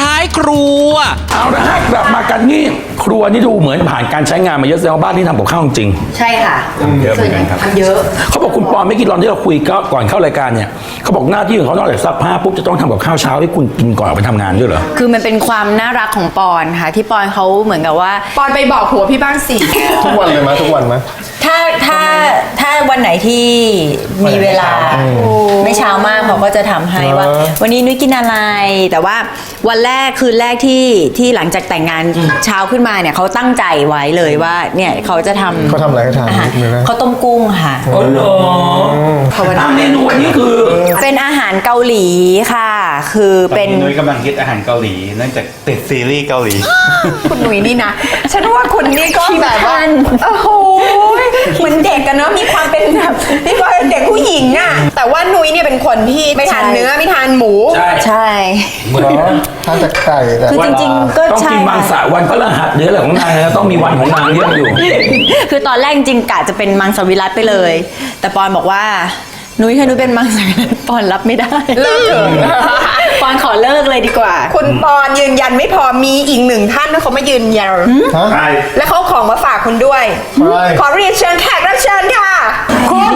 ท้ายครัว เอาละฮะกลับมากันนี่ครัวนี่ดูเหมือนผ่านการใช้งานมาเยอะแสดงว่าบ้านที่ทำกับข้าวจริง ใช่ค่ะเยอะเหมือนกันครับ ทำเยอะเขาบอกคุณปอไม่อกี่ตอนที่เราคุยก็ก่อนเข้ารายการเนี่ยเขาบอกหน้าที่ของเขานอกจากซักผ้าปุ๊บจะต้องทำกับข้าวเช้าให้คุณกินก่อนออกไปทำงานด้วยเหรอ คือมันเป็นความน่ารักของปอนค่ะ ที่ปอนเขาเหมือนกับว่า ปอนไปบอกผัวพี่บ้างสิ ทุกวันเลยไหมทุกวันไหมถ้าถ้าถ้า วันไหนที่มีเวลาไม่เช้ามากเขาก็จะทำให้ว่า วันนี้นุ้ยกินอะไร แต่ว่าวันแรกคืนแรกที่ที่หลังจากแต่งงานเช้าขึ้นมาเนี่ยเขาตั้งใจไว้เลยว่าเนี่ยเขาจะทำเขาทำอะไรให้ทานอาหารนิดนึงนะ เขาต้มกุ้งค่ะ อ๋อเหรอภาวนา อะเมนูวันนี้คือ เป็นอาหารเกาหลีค่ะ คือตอนเป็นนี้นุ้ยกำลังคิดอาหารเกาหลีเนื่องจากติดซีรีส์เกาหลี คุณหนุ่ยนี่นะ ฉันว่าคุณนี่ก็แบบว่าโอ้โหเหมือนเด็กกันเนาะมีความเป็นแบบมีความเป็นเด็กผู้หญิงอะแต่ว่านุ้ยเนี่ยเป็นคนที่ไม่ทานเนื้อไม่ทานหมู ใช่ใช่ เหมือนเหรอทานแต่ไก่แต่คือจริงๆก็ต้องใช่ กินมังสะค่ะวันพฤหัสหรืออะไรของนางนะต้องมีวันของนางเยอะอยู่ คือตอนแรกจริงๆกะจะเป็นมังสวิรัตไปเลย แต่ปอนบอกว่า นุ้ยถ้านุ้ยเป็นมังสวิรัตปอนรับไม่ได้ เลิกเถอะ ปอนขอเลิกเลยดีกว่า คุณปอนยืนยันไม่พอมีอีกหนึ่งท่านที่เขามายืนยัน ฮะ ใช่ และเขาเอาของมาฝากคุณด้วย ใช่ ขอเรียนเชิญแขกรับเชิญค่ะ คุณ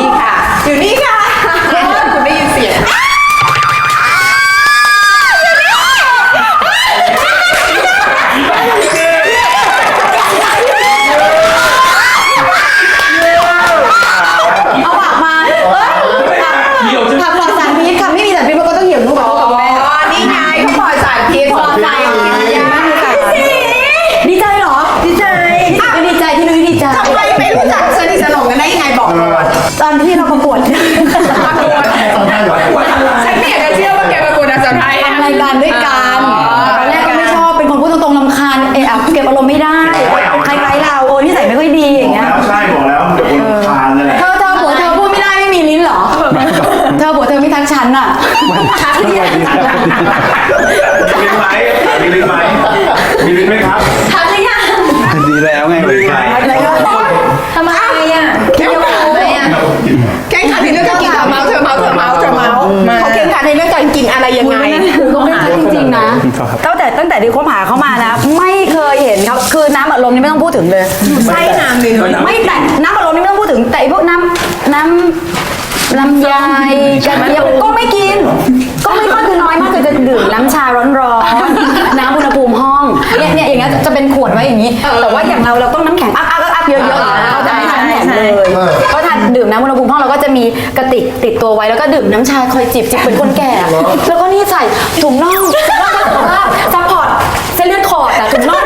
นอะทักเรียกมีลิ้นไหมมีลิ้นไหมมีลิ้นไหมครับทักเรียกดีแล้วไงเลยใช่อะไรก็ทำไมอะคิดยังไงอะแข่งขันในเรื่องการกินเธอเมาเธอเมาเธอเมาเธอเมาเขาแข่งขันในเรื่องการกินอะไรยังไงคือก็ไม่ใช่จริงๆนะตั้งแต่ตั้งแต่ที่คบหาเขามานะ ไม่เคยเห็นครับคือน้ำอัดลมนี่ไม่ต้องพูดถึงเลยไส้นางเลยไม่แต่น้ำอัดลมนี่ไม่ต้องพูดถึงแต่พวกน้ำน้ำ ลำไยกระเทียมก็ไม่กิน ก็ไม่ค่อยคือน้อยมากคือจะดื่มน้ำชาร้อนๆน้ำอุณหภูมิห้องเนี่ยเนี่ยอย่างเงี้ยจะเป็นขวดไว้อย่างนี้ แต่ว่าอย่างเราเราต้องน้ำแข็งอัพอัพอัพเยอะๆอยู่แล้วเราจะไม่ทานน้ำแข็งเลยก็ทานดื่มน้ำอุณหภูมิห้องเราก็จะมีกระติกติดตัวไว้แล้วก็ดื่มน้ำชาคอยจิบจิบเป็นคนแก่ แล้วก็นี่ใส่ถุงน่องแล้วก็แบบว่าซัพพอร์ตเส้นเลือดขอดอะถุงน่อง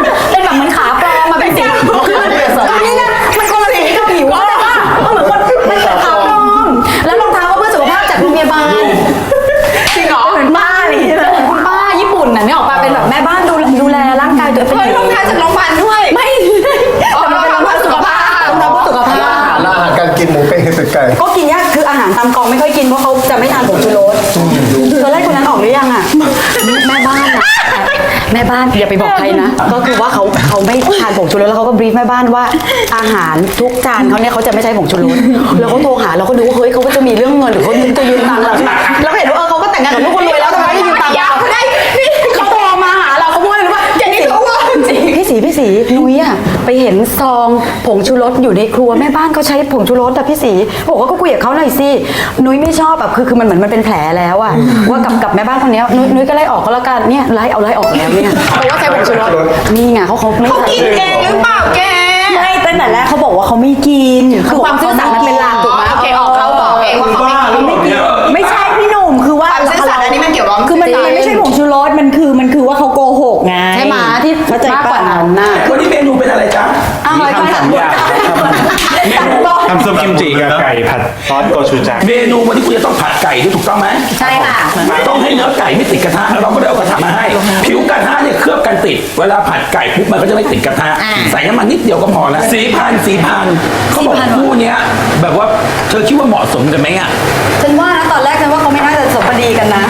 แม่บ้านอะแม่บ้านอย่าไปบอกใครนะ ก็คือว่าเขาเขาไม่ทานผงชูรสแล้วเขาก็บรีฟแม่บ้านว่า อาหารทุกจานเขาเนี่ยเขาจะไม่ใช้ผงชูรสแล้วเขาโทรหาเราก็ดูว่าเฮ้ยเขาก็จะมีเรื่องเงินหรือเขาจะยืมตังค์เราเราก็เห็นว่าเออเขาก็แต่งงานกับลูก ไปเห็นซองผงชูรสอยู่ในครัวแม่บ้านเขาใช้ผงชูรสอะพี่สีบอกว่าก็คุยกับเขาหน่อยสินุ้ยไม่ชอบแบบคือคือมันเหมือนมันเป็นแผลแล้วอะว่ากับกับแม่บ้านคนเนี้ยนุ้ยนุ้ยก็ไล่ออกก็แล้วกันเนี่ยไล่เอาไล่ออกแล้วเนี่ยเพราะว่าใช้ผงชูรสนี่ไงเขาเขาไม่เขาใส่กินเองหรือเปล่าแกไม่ตั้งแต่แรกเขาบอกว่าเขาไม่กินคือความซื่อสัตย์มันเป็นหลักถูกไหมโอเคออกเขาบอกเองว่าเขาไม่กินไม่กินไม่ใช่พี่หนุ่มคือว่าความซื่อสัตย์อันนี้มันเกี่ยวกับคือมันมันไม่ใช่ผงชูรสมันคือมันคือว่าเขาโกหกไงใช่ไหมที่มากกว่านั้นน่ะ ทำซุปกิมจิกับไก่ผัดซอสโกชูจังเมนูวันนี้คุณจะต้องผัดไก่ด้วยถูกต้องไหมใช่ค่ะต้องให้เนื้อไก่ไม่ติดกระทะเราก็เลยเอากระทะมาให้ ผิวกระทะเนี่ยเคลือบกันติด เวลาผัดไก่ปุ๊บมันก็จะไม่ติดกระทะอ่าใส่น้ำมันนิดเดียวก็พอแล้วสีพันสีพันเขาบอกคู่เนี้ยแบบว่าเธอคิดว่าเหมาะสมกันไหมอะฉันว่านะตอนแรกฉันว่าเขาไม่น่าจะสมบดีกันนะ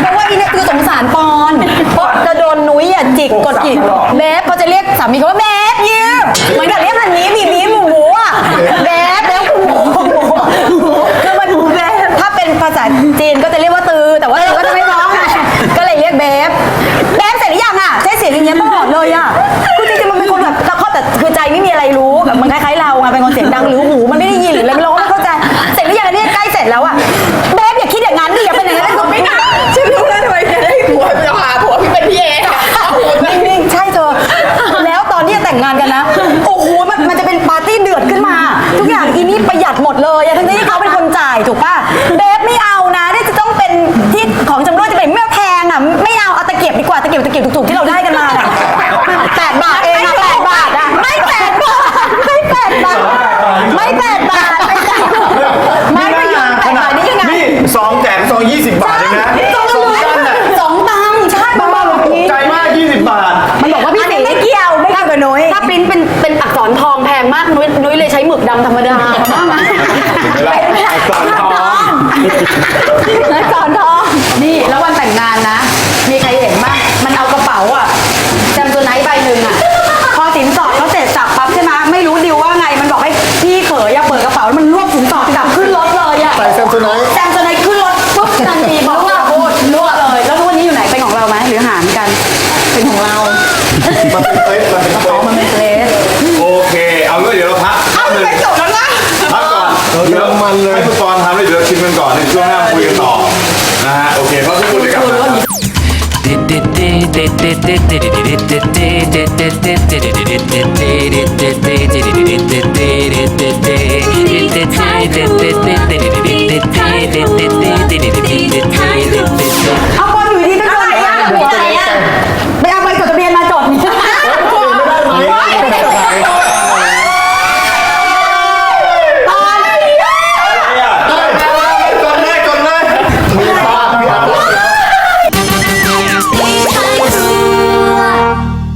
เพราะว่าอีเนี่ยคือสงสารปอนเพราะจะโดนนุ้ยอะจิกกดจิกเบฟเขาจะเรียกสามีเขาว่าเบฟยืมเหมือนกับเรียกฮันนี้บีบีหมูหมูอะเบฟแล้วคุณหมูคือมันเบฟถ้าเป็นภาษาจีนก็จะเรียกว่าตือ แต่ว่าตือก็จะไม่ร้องไงก็เลยเรียกเบฟเบฟเสร็จหรือ เบฟไม่เอานะที่จะต้องเป็นที่ของจำรวดจะเป็นไม่แพงอะไม่ เอาเอาตะเกียบดีกว่าตะเกียบตะเกียบถูกๆที่เราได้กันมาอะแปดบาทเองอะแปดบาทอะไม่แปดบาทไม่แปดบาทไม่แปดบาทไม่ประโยชน์แปดบาทนี่ยังไง นี่สองแจกสองยี่สิบบาทเองนะสองตังค์สองตังค์ใช่มันบอกแบบนี้ใจมากยี่สิบบาท มันบอกว่าพี่อันตีนี้ไม่เกี่ยวไม่เกี่ยวกับนุ้ยถ้าปริ้นเป็นเป็นอักษรทองแพงมากนุ้ยนุ้ยเลยใช้หมึกดำธรรมดาบ้างไหมอักษรทองอักษรทองนี่แล้ววันแต่งงา เยอะมันเลยให้ทุกคนทำเลยเดี๋ยวชิมกันก่อนในช่วงหน้าคุยกันต่อนะฮะโอเคเพราะทุกคนจะกลับมา Tired